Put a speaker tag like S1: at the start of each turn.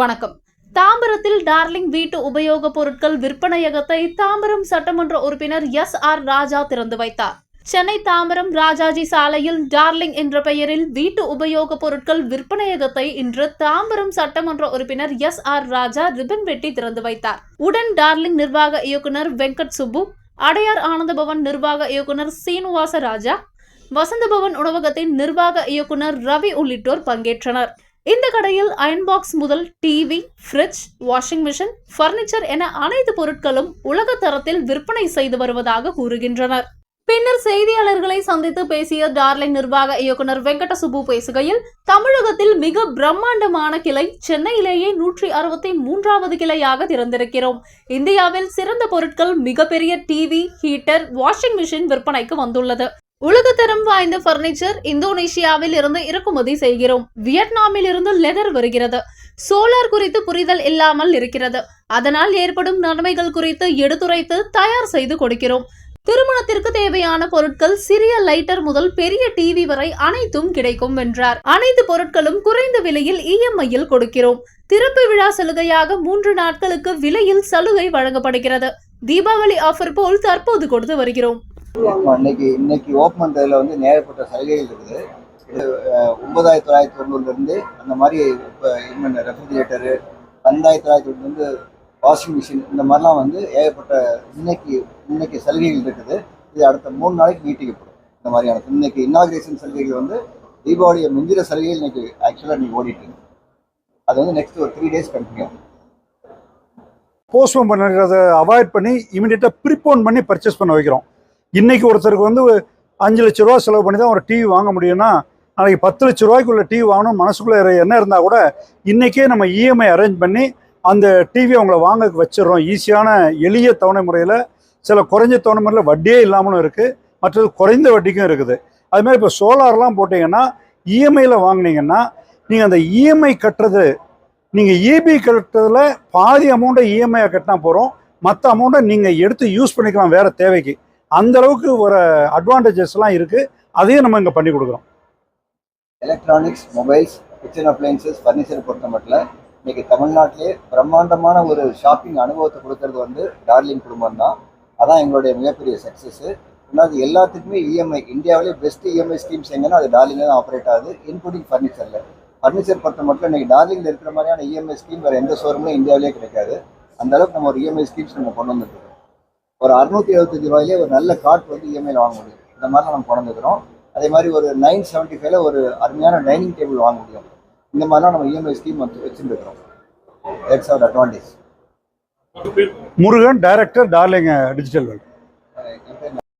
S1: வணக்கம். தாம்பரத்தில் டார்லிங் வீட்டு உபயோகப் பொருட்கள் விற்பனையகத்தை தாம்பரம் சட்டமன்ற உறுப்பினர் எஸ் ஆர் ராஜா திறந்து வைத்தார். சென்னை தாம்பரம் ராஜாஜி சாலையில் டார்லிங் என்ற பெயரில் வீட்டு உபயோகப் பொருட்கள் விற்பனையகத்தை இன்று தாம்பரம் சட்டமன்ற உறுப்பினர் எஸ் ஆர் ராஜா ரிபன் வெட்டி திறந்து வைத்தார். உடன் டார்லிங் நிர்வாக இயக்குனர் வெங்கட் சுப்பு அடையார் ஆனந்தபவன் நிர்வாக இயக்குனர் சீனிவாச ராஜா வசந்தபவன் உணவகத்தின் நிர்வாக இயக்குனர் ரவி உள்ளிட்டோர் பங்கேற்றனர். இந்த கடையில் அயன் பாக்ஸ் முதல் TV fridge washing machine furniture என அனைத்து பொருட்களும் உலக தரத்தில் விற்பனை செய்து வருவதாக கூறுகின்றனர். பின்னர் செய்தியாளர்களை சந்தித்து பேசிய டார்லிங் நிர்வாக இயக்குனர் வெங்கட சுப்பு பேசுகையில் தமிழகத்தில் மிக பிரம்மாண்டமான கிளை சென்னையிலேயே நூற்றி அறுபத்தி மூன்றாவது கிளையாக திறந்திருக்கிறோம். இந்தியாவில் சிறந்த பொருட்கள் மிகப்பெரிய டிவி ஹீட்டர் வாஷிங் மிஷின் விற்பனைக்கு வந்துள்ளது. உலகத்தரம் வாய்ந்த பர்னிச்சர் இந்தோனேஷியாவில் இருந்து இறக்குமதி செய்கிறோம். வியட்நாமில் இருந்து லெதர் வருகிறது. சோலார் குறித்து புரிதல் இல்லாமல் இருக்கிறது. அதனால் ஏற்படும் நன்மைகள் குறித்து எடுத்துரைத்து தயார் செய்து கொடுக்கிறோம். திருமணத்திற்கு தேவையான பொருட்கள் சிறிய லைட்டர் முதல் பெரிய டிவி வரை அனைத்தும் கிடைக்கும் வென்றார் அனைத்து பொருட்களும் குறைந்த விலையில் இஎம்ஐயில் கொடுக்கிறோம். திறப்பு விழா சலுகையாக மூன்று நாட்களுக்கு விலையில் சலுகை வழங்கப்படுகிறது. தீபாவளி ஆஃபர் போல் தற்போது கொடுத்து வருகிறோம்.
S2: இன்னைக்கு இன்னைக்கு ஓப்பன் பண்ணுறதுல வந்து நேரப்பட்ட சலுகைகள் இருக்குது. இது ஒன்பதாயிரத்தி தொள்ளாயிரத்தி தொண்ணூறுலேருந்து அந்த மாதிரி இப்போ இன்னும் ரெஃப்ரிஜிரேட்டரு பன்னெண்டாயிரத்தி தொள்ளாயிரத்தி தொண்ணூறு வாஷிங் மிஷின் இந்த மாதிரிலாம் வந்து ஏகப்பட்ட இன்னைக்கு இன்னைக்கு சலுகைகள் இருக்குது. இது அடுத்த மூணு நாளைக்கு நீட்டிக்கப்படும். இந்த மாதிரியான இன்னைக்கு இன்னாகிரேஷன் சலுகைகள் வந்து தீபாவளியை முந்திர சலுகைகள் இன்னைக்கு ஆக்சுவலாக நீங்கள் ஓடிட்டு அது வந்து நெக்ஸ்ட் ஒரு த்ரீ டேஸ் கண்டினியூ ஆகும்.
S3: போஸ்ட்போன் பண்ணுறத அவாய்ட் பண்ணி இமீடியட்டாக ப்ரிப்போன் பண்ணி பர்ச்சேஸ் பண்ண வைக்கிறோம். இன்னைக்கு ஒருத்தருக்கு வந்து அஞ்சு லட்ச ரூபா செலவு பண்ணி தான் ஒரு டிவி வாங்க முடியும்னா நாளைக்கு பத்து லட்ச ரூபாய்க்குள்ள டிவி வாங்கணும் மனசுக்குள்ளே என்ன இருந்தால் கூட இன்றைக்கே நம்ம இஎம்ஐ அரேஞ்ச் பண்ணி அந்த டிவி அவங்கள வாங்க வச்சிடுறோம். ஈஸியான எளிய தவணை முறையில் சில குறைஞ்ச தவணை முறையில் வட்டியே இல்லாமலும் இருக்குது மற்றது குறைந்த வட்டிக்கும் இருக்குது. அதுமாதிரி இப்போ சோலார்லாம் போட்டிங்கன்னா இஎம்ஐயில் வாங்கினீங்கன்னா நீங்கள் அந்த இஎம்ஐ கட்டுறது நீங்கள் இபி கட்டுறதுல பாதி அமௌண்ட்டை இஎம்ஐயாக கட்டினா போகிறோம் மற்ற அமௌண்ட்டை நீங்கள் எடுத்து யூஸ் பண்ணிக்கலாம் வேறு தேவைக்கு. அந்த அளவுக்கு ஒரு அட்வான்டேஜஸ்லாம் இருக்குது அதையும் நம்ம இங்கே பண்ணி கொடுக்குறோம்.
S2: Electronics mobiles kitchen appliances furniture பொறுத்த மட்டும் இன்னைக்கு தமிழ்நாட்டிலே பிரம்மாண்டமான ஒரு ஷாப்பிங் அனுபவத்தை கொடுக்கறது வந்து டார்லிங் குடும்பம் தான். அதான் எங்களுடைய மிகப்பெரிய சக்ஸஸ் ரெண்டாவது எல்லாத்துக்குமே இஎம்ஐ இந்தியாவிலே பெஸ்ட் இஎம்ஐ ஸ்கீம்ஸ் எங்கன்னா அது டார்லிங்கில் தான் ஆப்ரேட் ஆகுது இன்க்ளூடிங் ஃபர்னிச்சரில் ஃபர்னிச்சர் பொறுத்த மட்டும் இன்னைக்கு டார்லிங்கில் இருக்கிற மாதிரியான இஎம்ஐ ஸ்கீம் வேறு எந்த ஷோரூம்லையும் இந்தியாவிலே கிடைக்காது. அந்த அளவுக்கு நம்ம ஒரு இஎம்ஐ ஸ்கீம்ஸ் நம்ம கொண்டு வந்துருக்கோம் ஒரு அறுநூத்தி எழுபத்தஞ்சு ரூபாயிலே ஒரு நல்ல கார்ட் வந்து இஎம்ஐயில் வாங்க முடியும். இந்த மாதிரிலாம் நம்ம கொண்டு அதே மாதிரி ஒரு நைன் செவன்ட்டி ஃபைவ்ல ஒரு அருமையான டைனிங் டேபிள் வாங்க முடியும். இந்த மாதிரிலாம் நம்ம இஎம்ஐ ஸ்கீம் வந்து வச்சுருக்கிறோம் that's our advantage
S3: Murugan director darling digital world